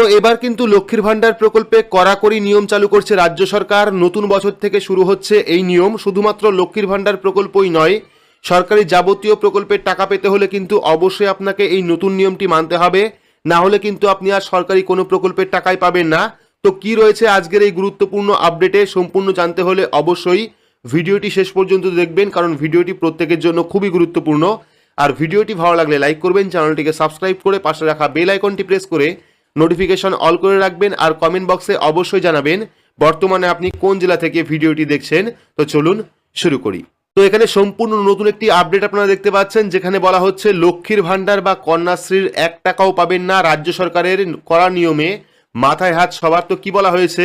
তো এবার কিন্তু লক্ষ্মীর ভাণ্ডার প্রকল্পে কড়াকড়ি নিয়ম চালু করছে রাজ্য সরকার। নতুন বছর থেকে শুরু হচ্ছে এই নিয়ম। শুধুমাত্র লক্ষ্মীর ভাণ্ডার প্রকল্পই নয়, সরকারি যাবতীয় প্রকল্পের টাকা পেতে হলে কিন্তু অবশ্যই আপনাকে এই নতুন নিয়মটি মানতে হবে। না হলে কিন্তু আপনি আর সরকারি কোনো প্রকল্পের টাকাই পাবেন না। তো কি রয়েছে আজকের এই গুরুত্বপূর্ণ আপডেটে সম্পূর্ণ জানতে হলে অবশ্যই ভিডিওটি শেষ পর্যন্ত দেখবেন, কারণ ভিডিওটি প্রত্যেকের জন্য খুবই গুরুত্বপূর্ণ। আর ভিডিওটি ভালো লাগলে লাইক করবেন, চ্যানেলটিকে সাবস্ক্রাইব করে পাশে রাখা বেল আইকনটি প্রেস করে নোটিফিকেশন অল করে রাখবেন আর কমেন্ট বক্সে অবশ্যই জানাবেন বর্তমানে আপনি কোন জেলা থেকে ভিডিওটি দেখছেন। তো চলুন শুরু করি। তো এখানে সম্পূর্ণ নতুন একটি আপডেট আপনারা দেখতে পাচ্ছেন, যেখানে বলা হচ্ছে লক্ষ্মীর ভাণ্ডার বা কন্যাশ্রীর এক টাকাও পাবেন না রাজ্য সরকারের করা নিয়মে। মাথায় হাত সবার, তো কি বলা হয়েছে?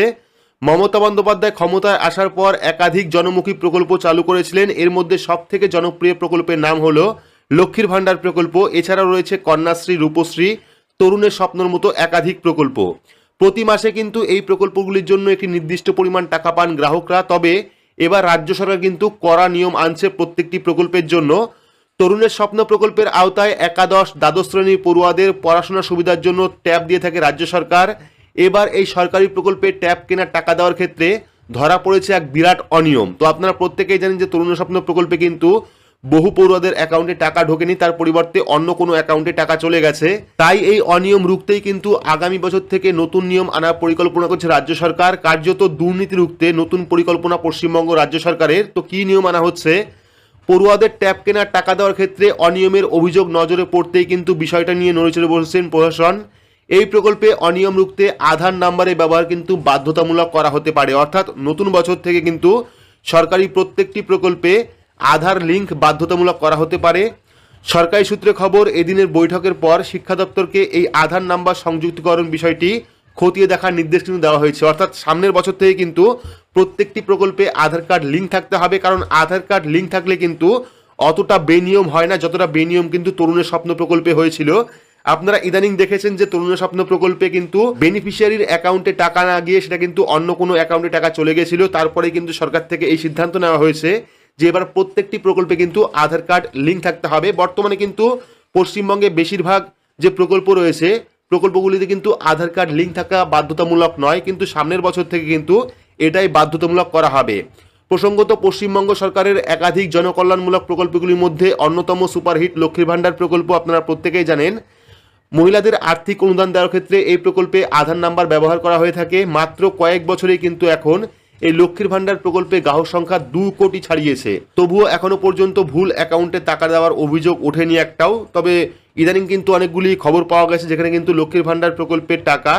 মমতা বন্দ্যোপাধ্যায় ক্ষমতায় আসার পর একাধিক জনমুখী প্রকল্প চালু করেছিলেন। এর মধ্যে সব থেকে জনপ্রিয় প্রকল্পের নাম হলো লক্ষ্মীর ভাণ্ডার প্রকল্প। এছাড়াও রয়েছে কন্যাশ্রী, রূপশ্রী তরুণের স্বপ্নের মতো একাধিক প্রকল্প। প্রতি মাসে কিন্তু এই প্রকল্পগুলির জন্য একটি নির্দিষ্ট পরিমাণ টাকা পান গ্রাহকরা, তবে এবার রাজ্য সরকার কিন্তু কড়া নিয়ম আনছে প্রত্যেকটি প্রকল্পের জন্য। তরুণের স্বপ্ন প্রকল্পের আওতায় একাদশ, দ্বাদশ শ্রেণির পড়ুয়াদের পড়াশোনার সুবিধার জন্য ট্যাব দিয়ে থাকে রাজ্য সরকার। এবার এই সরকারি প্রকল্পে ট্যাব কেনার টাকা দেওয়ার ক্ষেত্রে ধরা পড়েছে এক বিরাট অনিয়ম। তো আপনারা প্রত্যেকেই জানেন যে তরুণ স্বপ্ন প্রকল্পে কিন্তু বহু পড়ুয়াদের অ্যাকাউন্টে টাকা ঢোকেনি, তার পরিবর্তে অন্য কোনো অ্যাকাউন্টে টাকা চলে গেছে। তাই এই অনিয়ম রুখতেই কিন্তু আগামী বছর থেকে নতুন নিয়ম আনার পরিকল্পনা করছে রাজ্য সরকার। কার্যত দুর্নীতি রুখতে নতুন পরিকল্পনা পশ্চিমবঙ্গ রাজ্য সরকারের। তো কি নিয়ম আনা হচ্ছে? পড়ুয়াদের ট্যাব কেনার টাকা দেওয়ার ক্ষেত্রে অনিয়মের অভিযোগ নজরে পড়তেই কিন্তু বিষয়টা নিয়ে নড়েচড়ে বসেছেন প্রশাসন। এই প্রকল্পে অনিয়ম রুখতে আধার নাম্বারের ব্যবহার কিন্তু বাধ্যতামূলক করা হতে পারে। অর্থাৎ নতুন বছর থেকে কিন্তু সরকারি প্রত্যেকটি প্রকল্পে আধার লিঙ্ক বাধ্যতামূলক করা হতে পারে। সরকারি সূত্রে খবর, এদিনের বৈঠকের পর শিক্ষা দপ্তরকে এই আধার নাম্বার সংযুক্তিকরণ বিষয়টি খতিয়ে দেখার নির্দেশ কিন্তু দেওয়া হয়েছে। অর্থাৎ সামনের বছর থেকে কিন্তু প্রত্যেকটি প্রকল্পে আধার কার্ড লিঙ্ক থাকতে হবে, কারণ আধার কার্ড লিঙ্ক থাকলে কিন্তু অতটা বেনিয়ম হয় না, যতটা বেনিয়ম কিন্তু তরুণের স্বপ্ন প্রকল্পে হয়েছিল। আপনারা ইদানিং দেখেছেন যে তরুণের স্বপ্ন প্রকল্পে কিন্তু বেনিফিশিয়ারির অ্যাকাউন্টে টাকা না গিয়ে সেটা কিন্তু অন্য কোনো অ্যাকাউন্টে টাকা চলে গেছিল। তারপরে কিন্তু সরকার থেকে এই সিদ্ধান্ত নেওয়া হয়েছে যে এবার প্রত্যেকটি প্রকল্পে কিন্তু আধার কার্ড লিঙ্ক থাকতে হবে। বর্তমানে কিন্তু পশ্চিমবঙ্গে বেশিরভাগ যে প্রকল্প রয়েছে, প্রকল্পগুলিতে কিন্তু আধার কার্ড লিঙ্ক থাকা বাধ্যতামূলক নয়, কিন্তু সামনের বছর থেকে কিন্তু এটাই বাধ্যতামূলক করা হবে। প্রসঙ্গত পশ্চিমবঙ্গ সরকারের একাধিক জনকল্যাণমূলক প্রকল্পগুলির মধ্যে অন্যতম সুপারহিট লক্ষ্মীর ভাণ্ডার প্রকল্প আপনারা প্রত্যেকেই জানেন। মহিলাদের আর্থিক অনুদান দেওয়ার ক্ষেত্রে এই প্রকল্পে আধার নাম্বার ব্যবহার করা হয়ে থাকে। মাত্র কয়েক বছরেই কিন্তু এখন এই লক্ষ্মীর ভাণ্ডার প্রকল্পে গ্রাহক সংখ্যা দু কোটি ছাড়িয়েছে। তবুও এখনও পর্যন্ত ভুল অ্যাকাউন্টে টাকা দেওয়ার অভিযোগ ওঠেনি একটাও। তবে ইদানিং কিন্তু অনেকগুলি খবর পাওয়া গেছে, যেখানে কিন্তু লক্ষ্মীর ভাণ্ডার প্রকল্পের টাকা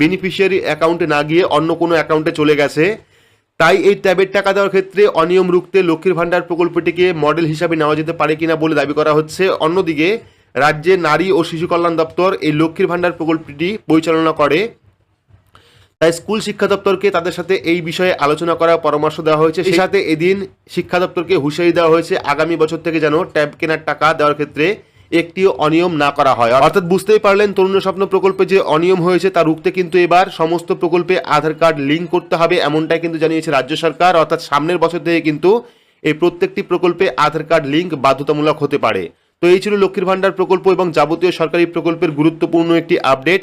বেনিফিশিয়ারি অ্যাকাউন্টে না গিয়ে অন্য কোনো অ্যাকাউন্টে চলে গেছে। তাই এই ট্যাবের টাকা দেওয়ার ক্ষেত্রে অনিয়ম রুখতে লক্ষ্মীর ভাণ্ডার প্রকল্পটিকে মডেল হিসাবে নেওয়া যেতে পারে কিনা বলে দাবি করা হচ্ছে। অন্যদিকে রাজ্যে নারী ও শিশু কল্যাণ দপ্তর এই লক্ষ্মীর ভাণ্ডার প্রকল্পটি পরিচালনা করে। তাই স্কুল শিক্ষা দপ্তরকে তাদের সাথে এই বিষয়ে আলোচনা করার পরামর্শ দেওয়া হয়েছে। সেই সাথে এদিন শিক্ষা দপ্তরকে হুঁশিয়ারি দেওয়া হয়েছে, আগামী বছর থেকে যেন ট্যাব কেনার টাকা দেওয়ার ক্ষেত্রে একটিও অনিয়ম না করা হয়। অর্থাৎ বুঝতেই পারলেন তরুণ স্বপ্ন প্রকল্পে যে অনিয়ম হয়েছে তা রুখতে কিন্তু এবার সমস্ত প্রকল্পে আধার কার্ড লিঙ্ক করতে হবে এমনটাই কিন্তু জানিয়েছে রাজ্য সরকার। অর্থাৎ সামনের বছর থেকে কিন্তু এই প্রত্যেকটি প্রকল্পে আধার কার্ড লিঙ্ক বাধ্যতামূলক হতে পারে। তো এই ছিল লক্ষ্মীর ভাণ্ডার প্রকল্প এবং যাবতীয় সরকারি প্রকল্পের গুরুত্বপূর্ণ একটি আপডেট।